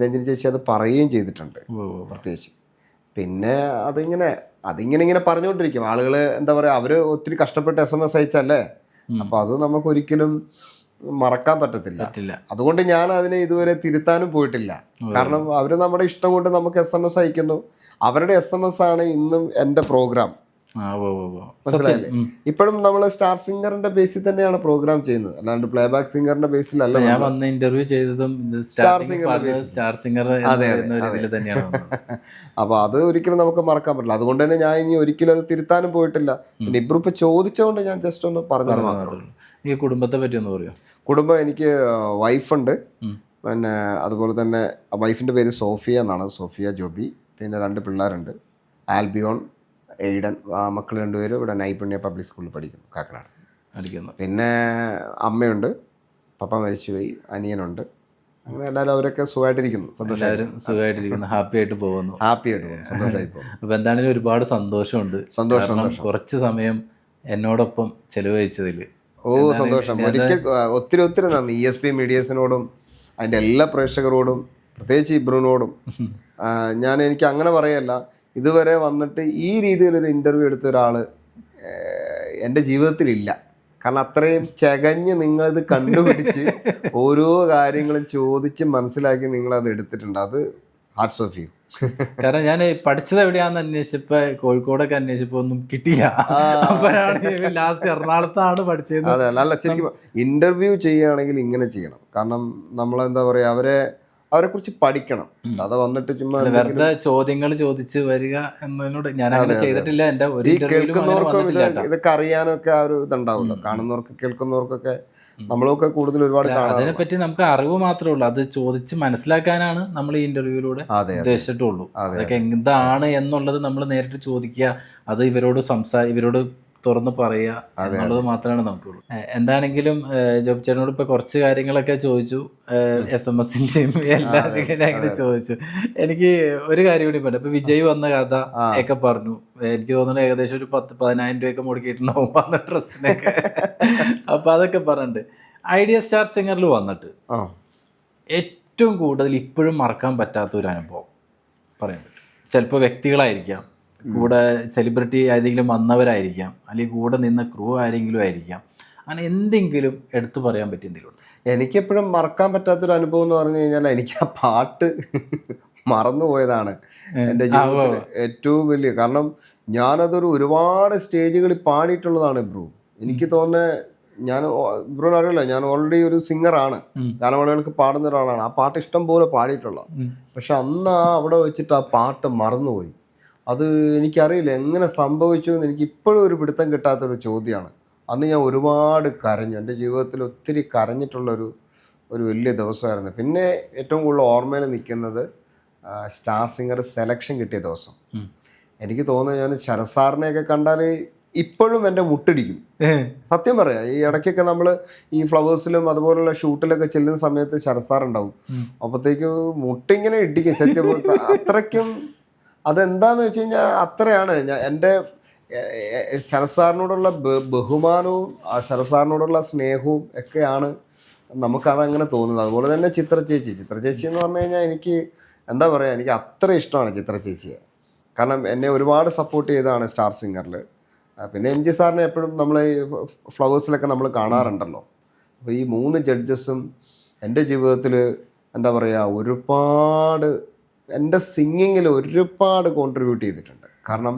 രഞ്ജിനി ചേച്ചി അത് പറയുകയും ചെയ്തിട്ടുണ്ട്. പ്രത്യേകിച്ച്. പിന്നെ അതിങ്ങനെ അതിങ്ങനെ ഇങ്ങനെ പറഞ്ഞുകൊണ്ടിരിക്കും. ആളുകൾ എന്താ പറയുക അവർ ഒത്തിരി കഷ്ടപ്പെട്ട് എസ് എം എസ് അയച്ചല്ലേ? അപ്പോൾ അത് നമുക്ക് ഒരിക്കലും മറക്കാൻ പറ്റത്തില്ല. അതുകൊണ്ട് ഞാൻ അതിനെ ഇതുവരെ തിരുത്താനും പോയിട്ടില്ല. കാരണം അവർ നമ്മുടെ ഇഷ്ടം കൊണ്ട് നമുക്ക് എസ് എം എസ് അയക്കുന്നു. അവരുടെ എസ് എം എസ് ആണ് ഇന്നും എന്റെ പ്രോഗ്രാം. മനസ്സിലായില്ലേ? ഇപ്പോഴും നമ്മൾ സ്റ്റാർ സിംഗറിന്റെ ബേസിൽ തന്നെയാണ് പ്രോഗ്രാം ചെയ്യുന്നത്. അല്ലാണ്ട് പ്ലേ ബാക്ക് സിംഗറിന്റെ ബേസിലല്ല ഞാൻ വന്ന് ഇന്റർവ്യൂ ചെയ്തതും സ്റ്റാർ സ്റ്റാർ സിംഗർ തന്നെയാണ് അപ്പൊ അത് ഒരിക്കലും നമുക്ക് മറക്കാൻ പറ്റില്ല. അതുകൊണ്ട് തന്നെ ഞാൻ ഇനി ഒരിക്കലും അത് തിരുത്താനും പോയിട്ടില്ല. പിന്നെ ഇബ്രു ഇപ്പൊ ചോദിച്ചോണ്ട് ഞാൻ ജസ്റ്റ് ഒന്ന് പറഞ്ഞു മാത്രമേ. ഈ കുടുംബത്തെ പറ്റി ഒന്ന് പറയോ കുടുംബം എനിക്ക് വൈഫുണ്ട്. പിന്നെ അതുപോലെ തന്നെ വൈഫിന്റെ പേര് സോഫിയ എന്നാണ്. സോഫിയ ജോബി. പിന്നെ രണ്ട് പിള്ളേരുണ്ട്. ആൽബിയോൺ എയ്ഡൻ മക്കൾ രണ്ടുപേരും ഇവിടെ നൈപുണ്യ പബ്ലിക് സ്കൂളിൽ പഠിക്കുന്നു കാക്കനാട്. പഠിക്കുന്നു. പിന്നെ അമ്മയുണ്ട് പപ്പ മരിച്ചുപോയി അനിയനുണ്ട്. അങ്ങനെ എല്ലാവരും അവരൊക്കെ സുഖമായിട്ടിരിക്കുന്നു സന്തോഷം സുഖമായിട്ടിരിക്കുന്നു ഹാപ്പി ആയിട്ട് പോകുന്നു. ഹാപ്പി ആയിട്ട് പോകുന്നു സന്തോഷമായി പോകുന്നു. അപ്പോൾ എന്താണെങ്കിലും ഒരുപാട് സന്തോഷമുണ്ട്. സന്തോഷം കുറച്ച് സമയം എന്നോടൊപ്പം ചെലവഴിച്ചതിൽ ഓ സന്തോഷം. ഒരിക്കൽ ഒത്തിരി ഒത്തിരി നന്ദി. ഇ എസ് പി മീഡിയസിനോടും അതിന്റെ എല്ലാ പ്രേക്ഷകരോടും പ്രത്യേകിച്ച് ഇബ്രുവിനോടും ഞാൻ എനിക്ക് അങ്ങനെ പറയല്ല. ഇതുവരെ വന്നിട്ട് ഈ രീതിയിലൊരു ഇന്റർവ്യൂ എടുത്ത ഒരാൾ എന്റെ ജീവിതത്തിലില്ല. കാരണം അത്രയും ചകഞ്ഞ് നിങ്ങളിത് കണ്ടുപിടിച്ച് ഓരോ കാര്യങ്ങളും ചോദിച്ച് മനസ്സിലാക്കി നിങ്ങളത് എടുത്തിട്ടുണ്ട്. അത് ഹാർട്സ് ഓഫ് യു കാരണം ഞാൻ പഠിച്ചത് എവിടെയാന്ന് അന്വേഷിച്ചപ്പോ കോഴിക്കോടൊക്കെ അന്വേഷിച്ചപ്പോ ഒന്നും കിട്ടിയില്ല. അപ്പോഴാണ് ലാസ്റ്റ് എറണാകുളത്താണ് പഠിച്ചത്. അതെ അല്ല ശരിക്കും ഇന്റർവ്യൂ ചെയ്യുകയാണെങ്കിൽ ഇങ്ങനെ ചെയ്യണം. കാരണം നമ്മളെന്താ പറയാ അവരെ അവരെ കുറിച്ച് പഠിക്കണം അത് വന്നിട്ട് ചുമ്മാ വെറുതെ ചോദ്യങ്ങൾ ചോദിച്ച് വരിക എന്നതിനോട് ഞാൻ അങ്ങനെ ചെയ്തിട്ടില്ല. എന്റെ ഈ കേൾക്കുന്നവർക്കും ഇത് ഇതൊക്കെ അറിയാനൊക്കെ ആ ഒരു ഇതുണ്ടാവുമല്ലോ. കാണുന്നവർക്ക് കേൾക്കുന്നവർക്കൊക്കെ നമ്മളൊക്കെ കൂടുതൽ ഒരുപാട് അതിനെ പറ്റി നമുക്ക് അറിവ് മാത്രമേ ഉള്ളൂ. അത് ചോദിച്ച് മനസ്സിലാക്കാനാണ് നമ്മൾ ഈ ഇന്റർവ്യൂവിലൂടെ അതെ ഉദ്ദേശിച്ചിട്ടുള്ളൂ. അതൊക്കെ എന്താണ് എന്നുള്ളത് നമ്മൾ നേരിട്ട് ചോദിക്കുക. അത് ഇവരോട് സംസാ ഇവരോട് തുറന്ന് പറയുക എന്നുള്ളത് മാത്രമാണ് നമുക്കുള്ളൂ. എന്താണെങ്കിലും ജോബ് ചേട്ടനോട് ഇപ്പൊ കുറച്ച് കാര്യങ്ങളൊക്കെ ചോദിച്ചു. എസ് എം എസിന്റെയും എല്ലാത്തിനും ഞാൻ ഇങ്ങനെ ചോദിച്ചു. എനിക്ക് ഒരു കാര്യം കൂടി പറഞ്ഞു ഇപ്പൊ വിജയ് വന്ന കഥ ഒക്കെ പറഞ്ഞു. എനിക്ക് തോന്നുന്നു ഏകദേശം ഒരു പത്ത് പതിനായിരം രൂപയൊക്കെ മുടക്കിയിട്ടുണ്ടാവും വന്ന ഡ്രസ്സിനൊക്കെ. അപ്പൊ അതൊക്കെ പറഞ്ഞിട്ട് ഐഡിയ സ്റ്റാർ സിംഗറിൽ വന്നിട്ട് ഏറ്റവും കൂടുതൽ ഇപ്പോഴും മറക്കാൻ പറ്റാത്ത ഒരു അനുഭവം പറയാൻ പറ്റും. ചിലപ്പോൾ വ്യക്തികളായിരിക്കാം. കൂടെ സെലിബ്രിറ്റി ആരെങ്കിലും വന്നവരായിരിക്കാം അല്ലെങ്കിൽ കൂടെ നിന്ന ക്രൂ ആരെങ്കിലും ആയിരിക്കാം അങ്ങനെ എന്തെങ്കിലും എടുത്തു പറയാൻ പറ്റിയ എന്തെങ്കിലും? എനിക്കെപ്പോഴും മറക്കാൻ പറ്റാത്തൊരു അനുഭവം എന്ന് പറഞ്ഞു കഴിഞ്ഞാൽ എനിക്ക് ആ പാട്ട് മറന്നുപോയതാണ്. എന്റെ ജീവിതത്തിൽ ഏറ്റവും വലിയ കാരണം ഞാനതൊരു ഒരുപാട് സ്റ്റേജുകളിൽ പാടിയിട്ടുള്ളതാണ് ബ്രൂ. എനിക്ക് തോന്നുന്നത് ഞാൻ ബ്രോ അറിയില്ല ഞാൻ ഓൾറെഡി ഒരു സിംഗറാണ്. ഗാനമേളകൾക്ക് പാടുന്ന ഒരാളാണ്. ആ പാട്ട് ഇഷ്ടം പോലെ പാടിയിട്ടുള്ള പക്ഷെ അന്ന് ആ അവിടെ വെച്ചിട്ട് ആ പാട്ട് മറന്നുപോയി. അത് എനിക്കറിയില്ല. എങ്ങനെ സംഭവിച്ചു എന്ന് എനിക്ക് ഇപ്പോഴും ഒരു പിടുത്തം കിട്ടാത്തൊരു ചോദ്യമാണ്. അന്ന് ഞാൻ ഒരുപാട് കരഞ്ഞു. എന്റെ ജീവിതത്തിൽ ഒത്തിരി കരഞ്ഞിട്ടുള്ളൊരു ഒരു വലിയ ദിവസമായിരുന്നു. പിന്നെ ഏറ്റവും കൂടുതൽ ഓർമ്മയിൽ നിൽക്കുന്നത് സ്റ്റാർ സിംഗർ സെലക്ഷൻ കിട്ടിയ ദിവസം. എനിക്ക് തോന്നുന്നു ഞാൻ ശരസാറിനെയൊക്കെ കണ്ടാൽ ഇപ്പോഴും എന്റെ മുട്ടിടിക്കും. സത്യം പറയാം. ഈ ഇടയ്ക്കൊക്കെ നമ്മൾ ഈ ഫ്ലവേഴ്സിലും അതുപോലുള്ള ഷൂട്ടിലൊക്കെ ചെല്ലുന്ന സമയത്ത് ശരസാറുണ്ടാവും. അപ്പോഴത്തേക്കും മുട്ടിങ്ങനെ ഇടിക്കും. സത്യം. അത്രയ്ക്കും അതെന്താന്ന് വെച്ച് കഴിഞ്ഞാൽ അത്രയാണ്. ഞാൻ എന്റെ ശരസാറിനോടുള്ള സാറിനോടുള്ള ബഹുമാനവും ശരസാറിനോടുള്ള സ്നേഹവും ഒക്കെയാണ് നമുക്കതങ്ങനെ തോന്നുന്നത്. അതുപോലെ തന്നെ ചിത്ര ചേച്ചി ചിത്ര ചേച്ചി എന്ന് പറഞ്ഞു കഴിഞ്ഞാൽ എനിക്ക് എന്താ പറയുക എനിക്ക് അത്ര ഇഷ്ടമാണ് ചിത്ര ചേച്ചിയെ കാരണം എന്നെ ഒരുപാട് സപ്പോർട്ട് ചെയ്തതാണ് സ്റ്റാർ സിംഗറിൽ പിന്നെ എം ജി സാറിനെ എപ്പോഴും നമ്മൾ ഫ്ലവേഴ്സിലൊക്കെ നമ്മൾ കാണാറുണ്ടല്ലോ. അപ്പോൾ ഈ മൂന്ന് ജഡ്ജസും എന്റെ ജീവിതത്തിൽ എന്താ പറയുക ഒരുപാട് എന്റെ സിംഗിങ്ങിൽ ഒരുപാട് കോൺട്രിബ്യൂട്ട് ചെയ്തിട്ടുണ്ട്. കാരണം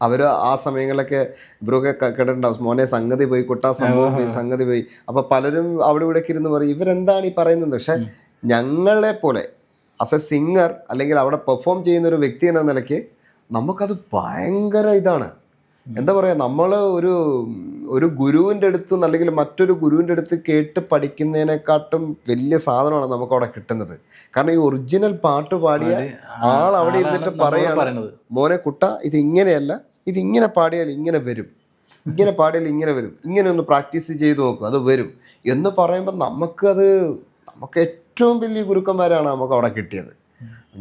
അവർ ആ സമയങ്ങളിലൊക്കെ ഇവരൊക്കെ കേട്ടിട്ടുണ്ടാവും മോനെ സംഗതി പോയി കുട്ടാ സംഭവം പോയി സംഗതി പോയി. അപ്പോൾ പലരും അവിടെ ഇവിടെ ഇരുന്ന് പറയും ഇവരെന്താണ് ഈ പറയുന്നത്? പക്ഷേ ഞങ്ങളെ പോലെ ആസ് എ സിംഗർ അല്ലെങ്കിൽ അവിടെ പെർഫോം ചെയ്യുന്ന ഒരു വ്യക്തി എന്ന നിലയ്ക്ക് നമുക്കത് ഭയങ്കര ഇതാണ്. എന്താ പറയുക നമ്മൾ ഒരു ഒരു ഗുരുവിന്റെ അടുത്ത് അല്ലെങ്കിൽ മറ്റൊരു ഗുരുവിന്റെ അടുത്ത് കേട്ട് പഠിക്കുന്നതിനെക്കാട്ടും വലിയ സാധനമാണ് നമുക്ക് അവിടെ കിട്ടുന്നത്. കാരണം ഈ ഒറിജിനൽ പാട്ട് പാടിയ ആൾ അവിടെ ഇരുന്നിട്ട് പറയാണ് മോനെ കുട്ട ഇത് ഇങ്ങനെയല്ല ഇത് ഇങ്ങനെ പാടിയാൽ ഇങ്ങനെ വരും. ഇങ്ങനെ പാടിയാൽ ഇങ്ങനെ വരും. ഇങ്ങനെ ഒന്ന് പ്രാക്ടീസ് ചെയ്ത് നോക്കും അത് വരും. എന്ന് പറയുമ്പോൾ നമുക്കത് നമുക്ക് ഏറ്റവും വലിയ ഗുരുക്കന്മാരാണ് നമുക്ക് അവിടെ കിട്ടിയത്.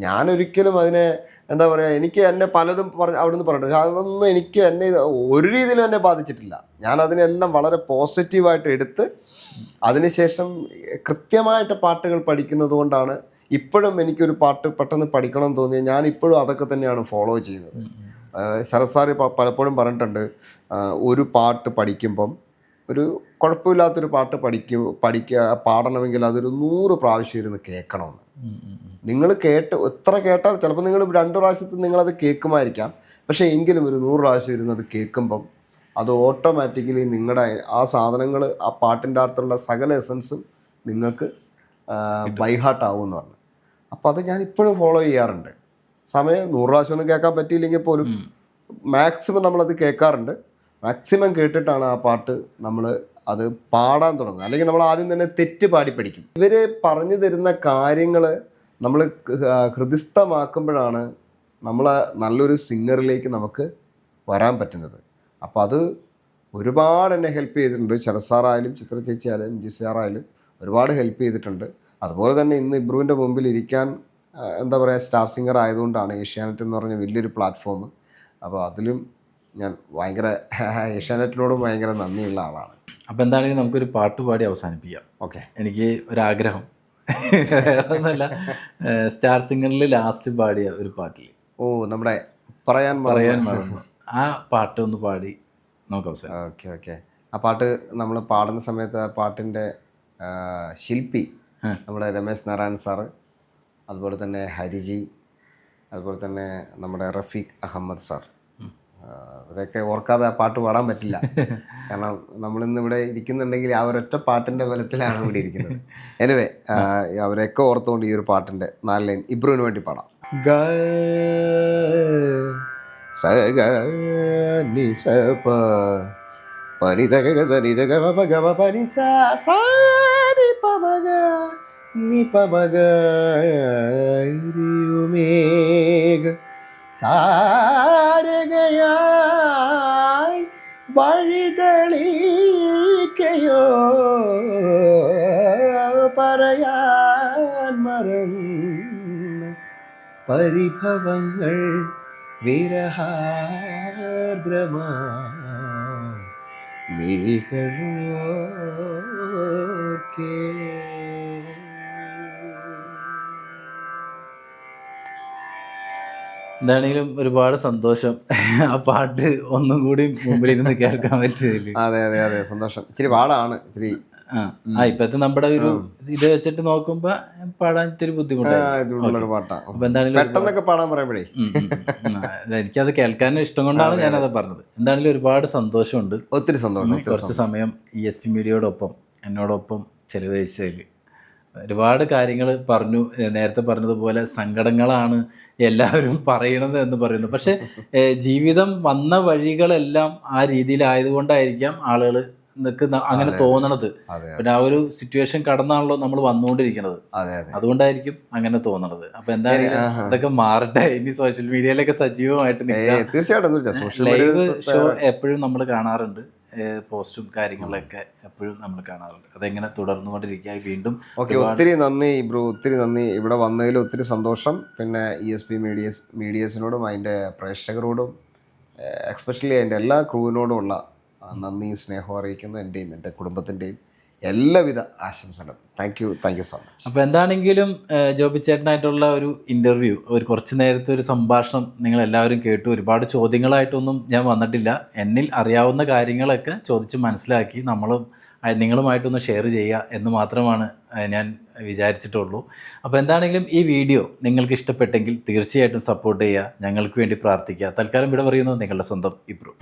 ഞാനൊരിക്കലും അതിനെ എന്താ പറയുക എനിക്ക് എന്നെ പലതും പറഞ്ഞ് അവിടെ നിന്ന് പറഞ്ഞിട്ടുണ്ട്. പക്ഷെ അതൊന്നും എനിക്ക് എന്നെ ഒരു രീതിയിലും എന്നെ ബാധിച്ചിട്ടില്ല. ഞാൻ അതിനെല്ലാം വളരെ പോസിറ്റീവായിട്ട് എടുത്ത് അതിനുശേഷം കൃത്യമായിട്ട് പാട്ടുകൾ പഠിക്കുന്നത് കൊണ്ടാണ് ഇപ്പോഴും എനിക്കൊരു പാട്ട് പെട്ടെന്ന് പഠിക്കണം എന്ന് തോന്നിയാൽ ഞാൻ ഇപ്പോഴും അതൊക്കെ തന്നെയാണ് ഫോളോ ചെയ്യുന്നത്. സരസാർ പലപ്പോഴും പറഞ്ഞിട്ടുണ്ട് ഒരു പാട്ട് പഠിക്കുമ്പം ഒരു കുഴപ്പമില്ലാത്തൊരു പാട്ട് പഠിക്കൂ പഠിക്കുക പാടണമെങ്കിൽ അതൊരു നൂറ് പ്രാവശ്യം ഇരുന്ന് കേൾക്കണമെന്ന്. നിങ്ങൾ കേട്ട് എത്ര കേട്ടാൽ ചിലപ്പോൾ നിങ്ങൾ രണ്ട് പ്രാവശ്യത്തിൽ നിങ്ങളത് കേൾക്കുമായിരിക്കാം. പക്ഷേ എങ്കിലും ഒരു നൂറ് പ്രാവശ്യം ഇരുന്നത് അത് കേൾക്കുമ്പം അത് ഓട്ടോമാറ്റിക്കലി നിങ്ങളുടെ ആ സാധനങ്ങൾ ആ പാട്ടിന്റെ അകത്തുള്ള സകല എസൻസും നിങ്ങൾക്ക് ബൈഹാർട്ട് ആവുമെന്ന് എന്ന് പറഞ്ഞു. അപ്പോൾ അത് ഞാൻ ഇപ്പോഴും ഫോളോ ചെയ്യാറുണ്ട്. സമയം നൂറ് പ്രാവശ്യം ഒന്നും കേൾക്കാൻ പറ്റിയില്ലെങ്കിൽ പോലും മാക്സിമം നമ്മളത് കേൾക്കാറുണ്ട്. മാക്സിമം കേട്ടിട്ടാണ് ആ പാട്ട് നമ്മൾ അത് പാടാൻ തുടങ്ങും. അല്ലെങ്കിൽ നമ്മൾ ആദ്യം തന്നെ തെറ്റ് പാടി പഠിക്കും. ഇവർ പറഞ്ഞു തരുന്ന കാര്യങ്ങൾ നമ്മൾ ഹൃദിസ്ഥമാക്കുമ്പോഴാണ് നമ്മൾ നല്ലൊരു സിംഗറിലേക്ക് നമുക്ക് വരാൻ പറ്റുന്നത്. അപ്പോൾ അത് ഒരുപാട് എന്നെ ഹെൽപ്പ് ചെയ്തിട്ടുണ്ട്. ശരത് സാറായാലും ചിത്ര ചേച്ചി ആയാലും ജി സാറായാലും ഒരുപാട് ഹെൽപ്പ് ചെയ്തിട്ടുണ്ട്. അതുപോലെ തന്നെ ഇന്ന് ഇബ്രുവിന്റെ മുമ്പിൽ ഇരിക്കാൻ എന്താ പറയുക സ്റ്റാർ സിംഗർ ആയതുകൊണ്ടാണ് ഏഷ്യാനെറ്റ് എന്ന് പറഞ്ഞ വലിയൊരു പ്ലാറ്റ്ഫോം. അപ്പോൾ അതിലും ഞാൻ ഭയങ്കര ഏഷ്യാനെറ്റിനോടും ഭയങ്കര നന്ദിയുള്ള ആളാണ്. അപ്പോൾ എന്താണെങ്കിലും നമുക്കൊരു പാട്ട് പാടി അവസാനിപ്പിക്കാം. ഓക്കെ. എനിക്ക് ഒരാഗ്രഹം. ഒന്നല്ല സ്റ്റാർ സിംഗറിൽ ലാസ്റ്റ് പാടിയ ഒരു പാട്ടിൽ ഓ നമ്മുടെ പറയാൻ പറയാൻ മറന്നു. ആ പാട്ട് ഒന്ന് പാടി നമുക്ക് അവസാനം ഓക്കെ ഓക്കെ. ആ പാട്ട് നമ്മൾ പാടുന്ന സമയത്ത് ആ പാട്ടിന്റെ ശില്പി നമ്മുടെ രമേശ് നാരായൺ സാറ് അതുപോലെ തന്നെ ഹരിജി അതുപോലെ തന്നെ നമ്മുടെ റഫീഖ് അഹമ്മദ് സാർ ആ, അവരെയൊക്കെ ഓർക്കാതെ ആ പാട്ട് പാടാൻ പറ്റില്ല കാരണം നമ്മളിന്ന് ഇവിടെ ഇരിക്കുന്നുണ്ടെങ്കിൽ ആ ഒരൊറ്റ പാട്ടിന്റെ ബലത്തിലാണ് ഇവിടെ ഇരിക്കുന്നത് എനിവേ അവരെയൊക്കെ ഓർത്തുകൊണ്ട് ഈ ഒരു പാട്ടിന്റെ നാല് ലൈൻ ഇബ്രുവിന് വേണ്ടി പാടാം ഗ സ ഗ നി സ പ പനി സ ഗ സ നി സ ഗ പ ഗ പ നി സ സ നി പ മ ഗ നി പ മ ഗ രി താരകയായി വഴിതെളിക്കയോ പറയാൻ മറന്ന് പരിഭവങ്ങൾ വിരഹാർദ്രമാ എന്താണെങ്കിലും ഒരുപാട് സന്തോഷം. ആ പാട്ട് ഒന്നും കൂടി മുമ്പിലിരുന്ന് കേൾക്കാൻ പറ്റില്ല അതെ അതെ അതെ. സന്തോഷം. ഇച്ചിരി പാടാണ് ഇച്ചിരി. ആ ഇപ്പത്തെ നമ്മുടെ ഒരു ഇത് വെച്ചിട്ട് നോക്കുമ്പോ പാടാൻ ഇത്തിരി ബുദ്ധിമുട്ടാണ് ഇതുള്ളൊരു പാട്ടാണ് അപ്പൊ എന്താണെങ്കിലും പാടാൻ പറയുമ്പോഴേ. എനിക്കത് കേൾക്കാനും ഇഷ്ടം കൊണ്ടാണ് ഞാനത് പറഞ്ഞത്. എന്താണെങ്കിലും ഒരുപാട് സന്തോഷമുണ്ട്. ഒത്തിരി സന്തോഷം കുറച്ച് സമയം ഇ എസ് പി മീഡിയയോടൊപ്പം എന്നോടൊപ്പം ചെലവഴിച്ചതിൽ ഒരുപാട് കാര്യങ്ങൾ പറഞ്ഞു നേരത്തെ പറഞ്ഞതുപോലെ സങ്കടങ്ങളാണ് എല്ലാവരും പറയണത് എന്ന് പറയുന്നു. പക്ഷെ ജീവിതം വന്ന വഴികളെല്ലാം ആ രീതിയിലായതുകൊണ്ടായിരിക്കാം ആളുകൾ അങ്ങനെ തോന്നണത്. പിന്നെ ആ ഒരു സിറ്റുവേഷൻ കടന്നാണല്ലോ നമ്മൾ വന്നുകൊണ്ടിരിക്കുന്നത് അതെ അതെ. അതുകൊണ്ടായിരിക്കും അങ്ങനെ തോന്നണത്. അപ്പൊ എന്തായാലും അതൊക്കെ മാറട്ടെ. ഇനി സോഷ്യൽ മീഡിയയിലൊക്കെ സജീവമായിട്ട് തീർച്ചയായിട്ടും. ലൈവ് ഷോ എപ്പോഴും നമ്മൾ കാണാറുണ്ട്. പോസ്റ്റും കാര്യങ്ങളൊക്കെ എപ്പോഴും നമ്മൾ കാണാറുണ്ട്. അതെങ്ങനെ തുടർന്നുകൊണ്ടിരിക്കുക വീണ്ടും ഓക്കെ ഒത്തിരി നന്ദി ബ്രോ ഒത്തിരി നന്ദി. ഇവിടെ വന്നതിൽ ഒത്തിരി സന്തോഷം. പിന്നെ ഇ എസ് പി മീഡിയസ് മീഡിയസിനോടും അതിന്റെ പ്രേക്ഷകരോടും എക്സ്പെഷ്യലി അതിന്റെ എല്ലാ ക്രൂവിനോടുമുള്ള ഉള്ള നന്ദിയും സ്നേഹവും അറിയിക്കുന്നു. എന്റെയും എന്റെ കുടുംബത്തിന്റെയും. എല്ലാവിധ ആശംസകളും. Thank you thank you so much അപ്പോൾ എന്താണെങ്കിലും ജോബി ചേട്ടനായിട്ടുള്ള ഒരു ഇന്റർവ്യൂ ഒരു കുറച്ച് നേരത്തെ ഒരു സംഭാഷണം നിങ്ങൾ എല്ലാവരും കേട്ടു. ഒരുപാട് ചോദ്യങ്ങളായിട്ടൊന്നും ഞാൻ വന്നിട്ടില്ല. എന്നിൽ അറിയാവുന്ന കാര്യങ്ങളൊക്കെ ചോദിച്ച് മനസ്സിലാക്കി നമ്മളും നിങ്ങളുമായിട്ടൊന്ന് ഷെയർ ചെയ്യുക എന്ന് മാത്രമാണ് ഞാൻ വിചാരിച്ചിട്ടുള്ളൂ. അപ്പോൾ എന്താണെങ്കിലും ഈ വീഡിയോ നിങ്ങൾക്ക് ഇഷ്ടപ്പെട്ടെങ്കിൽ തീർച്ചയായിട്ടും സപ്പോർട്ട് ചെയ്യുക. ഞങ്ങൾക്ക് വേണ്ടി പ്രാർത്ഥിക്കുക. തൽക്കാലം ഇവിടെ പറയുന്നത് നിങ്ങളുടെ സ്വന്തം ഇബ്രു.